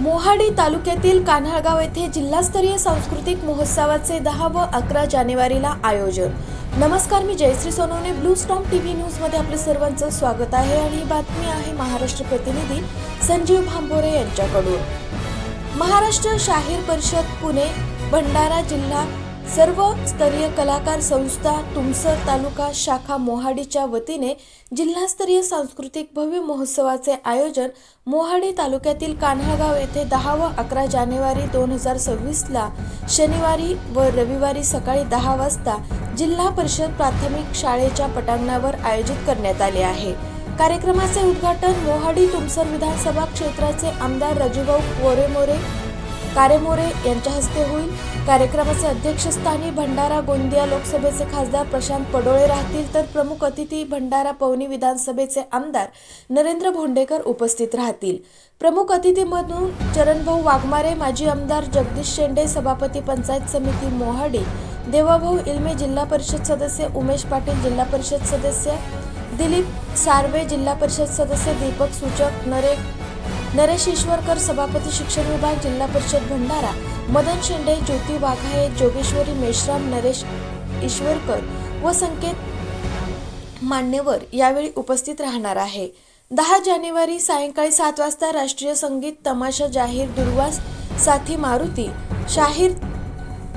मोहाडी तालुक्यातील कान्हाळगाव येथे जिल्हास्तरीय सांस्कृतिक महोत्सवाचे दहा व अकरा जानेवारीला आयोजन. नमस्कार मी Jayashree Sonawane. Blue storm T V न्यूजमध्ये आपले सर्वांचं स्वागत आहे आणि ही बातमी आहे महाराष्ट्र प्रतिनिधी संजीव भांबोरे यांच्याकडून. महाराष्ट्र शाहीर परिषद पुणे भंडारा जिल्हा सर्व स्तरीय कलाकार संस्था तुमसर तालुका शाखा मोहाडीच्या वतीने जिल्हास्तरीय सांस्कृतिक भव्य महोत्सवाचे आयोजन मोहाडी तालुक्यातील कान्हागाव येथे दहा व अकरा जानेवारी दोन हजार सव्वीसला शनिवारी व रविवारी सकाळी दहा वाजता जिल्हा परिषद प्राथमिक शाळेच्या पटांगणावर आयोजित करण्यात आले आहे. कार्यक्रमाचे उद्घाटन मोहाडी तुमसर विधानसभा क्षेत्राचे आमदार राजूभाऊ कोरेमोरे कारेमोरे यांच्या हस्ते होईल. कार्यक्रमाचे अध्यक्षस्थानी भंडारा गोंदिया लोकसभेचे खासदार प्रशांत पडोळे राहतील तर प्रमुख अतिथी भंडारा पवनी विधानसभेचे आमदार नरेंद्र भोंडेकर उपस्थित राहतील. प्रमुख अतिथीमधून चरणभाऊ वाघमारे माजी आमदार जगदीश शेंडे सभापती पंचायत समिती मोहाडी देवाभाऊ इल्मे जिल्हा परिषद सदस्य उमेश पाटील जिल्हा परिषद सदस्य दिलीप सार्वे जिल्हा परिषद सदस्य दीपक सूचक नरे नरेश ईश्वरकर सभापती शिक्षण विभाग जिल्हा परिषद भंडारा मदन शेंडे ज्योती वाघाये जोगेश्वरी मेश्राम नरेश ईश्वरकर व संकेत मान्यवर यावेळी उपस्थित राहणार आहे. दहा जानेवारी सायंकाळी सात वाजता राष्ट्रीय संगीत तमाशा जाहीर दुर्वास साथी मारुती शाहीर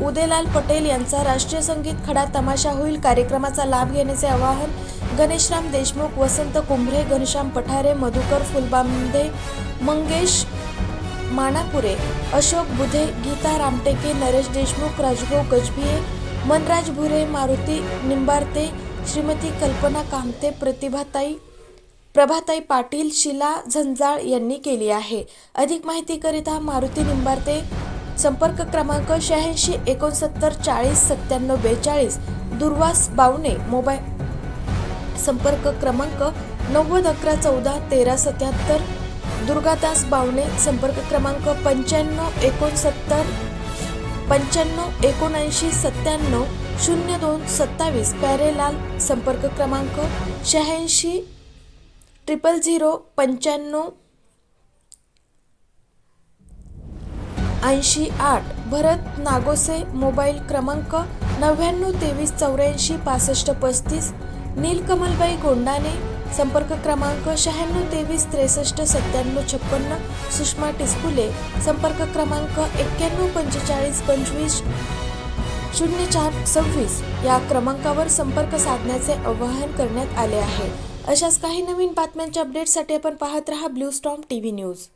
उदयलाल पटेल यांचा राष्ट्रीय संगीत खडा तमाशा होईल. कार्यक्रमाचा लाभ घेण्याचे आवाहन गणेशराम देशमुख वसंत कुंभरे घनश्याम पठारे मधुकर फुलबांदे मंगेश मानापुरे अशोक बुधे गीता रामटेके नरेश देशमुख राजभाऊ गजभिये मनराज भुरे मारुती निंबारते श्रीमती कल्पना कामते प्रतिभाताई प्रभाताई पाटील शिला झंजाळ यांनी केली आहे. अधिक माहितीकरिता मारुती निंबारते संपर्क क्रमांक शहाऐंशी एकोणसत्तर चाळीस सत्त्याण्णव बेचाळीस दुर्वास बावणे मोबाईल संपर्क क्रमांक नव्वद अकरा चौदा तेरा सत्याहत्तर. दुर्गादास बावणे संपर्क क्रमांक पंच्याण्णव एकोणसत्तर पंच्याण्णव एकोणऐंशी सत्त्याण्णव शून्य दोन सत्तावीस. पॅरेलाल संपर्क क्रमांक शहाऐंशी ट्रिपल झिरो पंच्याण्णव ऐंशी आठ. भरत नागोसे मोबाईल क्रमांक नव्याण्णव तेवीस चौऱ्याऐंशी पासष्ट पस्तीस. नीलकमलबाई गोंडाने संपर्क क्रमांक शहाण्णव तेवीस त्रेसष्ट सत्त्याण्णव छप्पन्न सुषमा टिसपुले संपर्क क्रमांक एक्क्याण्णव पंचेचाळीस पंचवीस शून्य चार सव्वीस या क्रमांकावर संपर्क साधण्याचे आवाहन करण्यात आले आहे. अशाच काही नवीन बातम्यांच्या अपडेटसाठी आपण पाहत रहा blue storm T V news